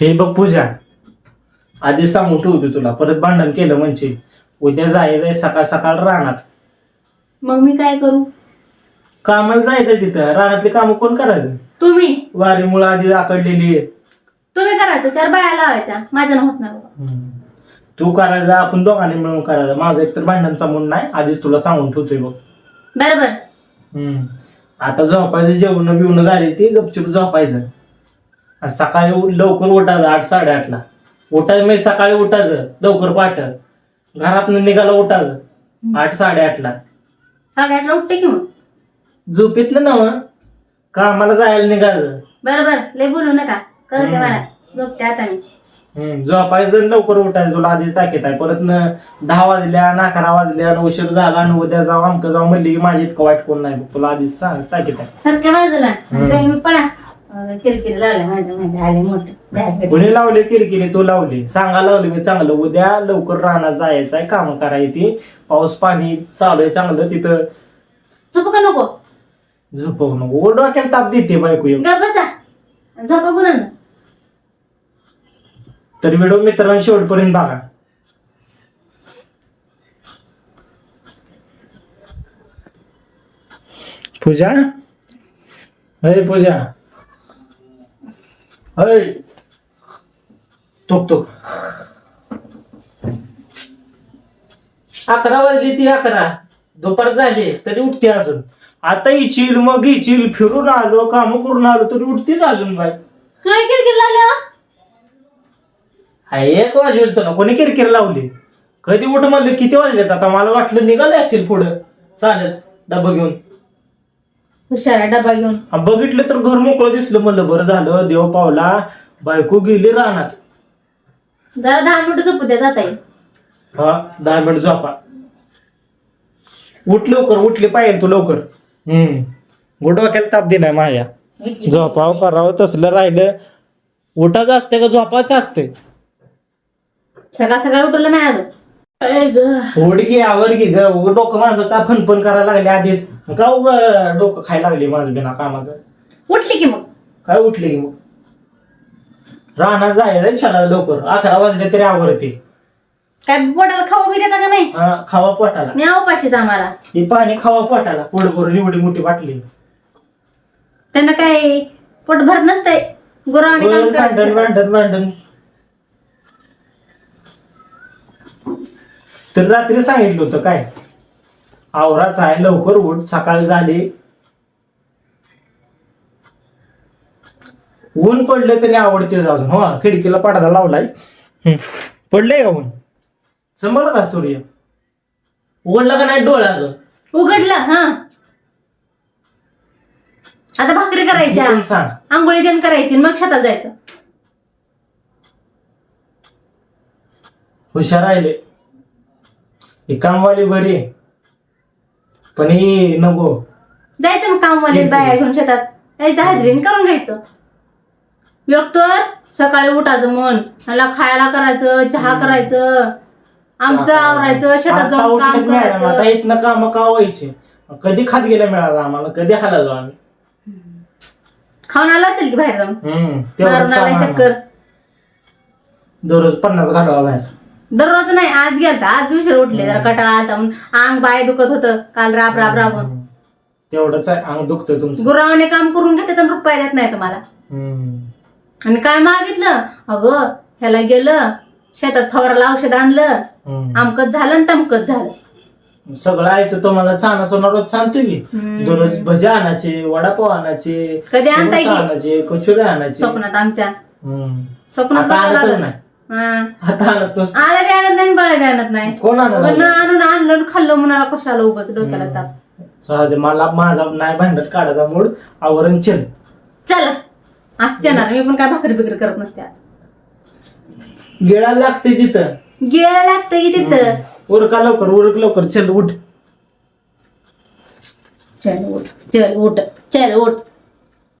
हे बघ पूजा आधी सांगून ठेवतो तुला. परत भांडण केलं म्हणजे. उद्या जायचंय सकाळ सकाळ रानात. मग मी काय करू? कामाला जायचं तिथं. रानातली कामं कोण करायचं? तुम्ही? वारीमुळे आधी आकडलेली. आहे. तुम्ही करायचं चार बाया लावायच्या. माझ्या होत नाही बाबा. तू करायचं आपण दोघांनी मिळून करायचं. माझं एकतर भांडणचा म्हणून नाही आधीच तुला सांगून ठेवतोय बघ. बरोबर. हम्म. आता झोपायचं जेवण बिवणं झाली ती गपचूप झोपायचं. आणि सकाळी लवकर उठायचं आठ साडेआठला. उठायचं म्हणजे सकाळी उठायचं लवकर पाठ घरात निघाला उठायचं आठ साडेआठला. साडेआठला उठते की मग? झोपेत ना नव कामाला जायला निघायचं. बरोबर लय बोलू नका. कळते. मला. झोपते आता मी. हम्म, झोपायचं आणि लवकर उठायचं तुला आधीच ताकीत आहे. परत न दहा वाजल्या ना अकरा वाजल्या आणि उशीर झाला आणि उद्या जाऊ अमकं जाऊ म्हणली की माझी इतकं वाईट कोण नाही. तुला आधीच सांग ताकीत आहे. सारख्या बाजूला. तुम्ही पडा किरकिरी लावल्या माझ्या मध्ये आले मोठे. बॅग कोणी लावले किरकिरी? तू लावली. सांगा लावली मी चांगलं. उद्या लवकर रानात जायचं आहे काम करायची पाऊस पाणी चालू आहे चांगलं तिथं. झोपू का नको? झोपव नको. डोक्याला ताप देते बायको एक. ग बसा. झोपा तर व्हिडिओ मित्रांनो शेवटपर्यंत बघा. पूजा? अय पूजा. अय टोक टोक अकरा वाजली ती अकरा. दुपार झाली तरी उठते अजून. आता इचील मग इचील फिरून आलो काम करून आलो तरी उठतेच अजून बाय काय किरकिरी लावल्या हा एक वाजवेल तुला कोणी किरकिर लावली? कधी उठ म्हणलं किती वाजलेत आता? मला वाटलं निघालं असेल पुढं. चालत डबा घेऊन. हुशार आहे, डबा घेऊन. आ, बघितलं तर घर मोकळं दिसलं म्हणलं बरं झालं देव पावला बायको गेली रानात. जरा दहा मिनिटं झोपू द्या जाता येईल. हा दहा मिनिट झोपा. उठ लवकर उठली पाहिजे तू लवकर. हम्म. गुडवाक्याला ताप दिलाय माझ्या. झोपावं करावं तसलं राहिलं. उठाचं असते का? झोपाचं असते सकाळ सकाळ उठवलं नाही अजून. ओढ घे आवर घे ग. उगं डोकं माझं का फनफन करायला लागले आधीच? का उग डोकं खायला लागले माझं बिना कामाचं? उठली की मग? काय उठले की मग? राहणार जायचं छान लवकर. अकरा वाजले तरी आवडते काय पोटाला खाऊ बी देता का नाही? हा खावा पोटाला. नाही उपाशीच आम्हाला. ही पाणी खावा पोटाला. पोट भरून एवढी मोठी बाटली. त्यांना काय पोट भरत नसतंय. गुरावाने काम भांडण करायचं. भांडण भांडण. तर रात्री सांगितलं होतं काय? आवराच आहे लवकर उठ सकाळ झाली. ऊन पडलं तरी आवडते अजून हो खिडकीला पडदा लावलाय. पडलंय का ऊन? संभल का सूर्य? उघडला का नाही डोळा अजून उघडलं हा. आता भाकरी करायच्या. पण सांग. आंघोळी पण करायची मग शेतात जायचं. हुशार राहिले. ही कामवाली बरी आहे. पण ही नको. जायचं मग कामवाले किती? बाया घेऊन शेतात. जायचं हाजरीन करून घ्यायचं. एक तर सकाळी उठायचं मन मला खायला करायचं चहा करायचं आमचं आवरायचं शेतात आता जाऊन काम उठलेत मॅडम आता करायचं. इथनं काम का व्हायचे? कधी खात गेल्या मिळाला आम्हाला? कधी जाऊ आम्ही? खाऊन आला असेल की बाहेर जाऊन? हम्म, तेवढंच मारून काम आलाय आहे. चक्कर. आम्हाला. दररोज पन्नास घालावा बाहेर. दररोज नाही आज गेलता आज उशीर उठले जरा कटाळा आलता म्हणून अंग बाय दुखत होतं काल राब राब हम्म. तेवढंच आहे अंग दुखतोय तुमचं गुरावाने काम करून घेतात आणि रुपये देत नाही तुम्हाला हम्म. आणि काय मागितलं अगं ह्याला गेलं शेतात फवाराला औषध आणलं हम्म. आमकच झालं आणि तमकच झालं सगळं आहे तर तुम्हाला चानाचं रोज सांगतोय की हम्म. दररोज भजी आणायचे वडापाव आणायचे कधी आणताय समोसा की? आणायचे कचोरी आणायचे स्वप्नात आमच्या हम्म. स्वप्नात आता बघावं आणतच लागलं. नाही. आता आणत नसतं. आलं बी आणत नाही बळ बी आणत नाही. कोण पण आणून आणलं आणि खाल्लं म्हणाला कशाला उगाच डोक्याला ताप. राहू मला माझा नाही भांडण काढायचा मूड. आवरण चल. चल. असं येणार. मी पण काय भाकरी बिकरी करत नसते आज. गिळायला लागते तिथं. गिळायला लागतं की तिथं. उरका लवकर उरक लवकर. चल उठ. चल उठ. चल उठ. चल उठ.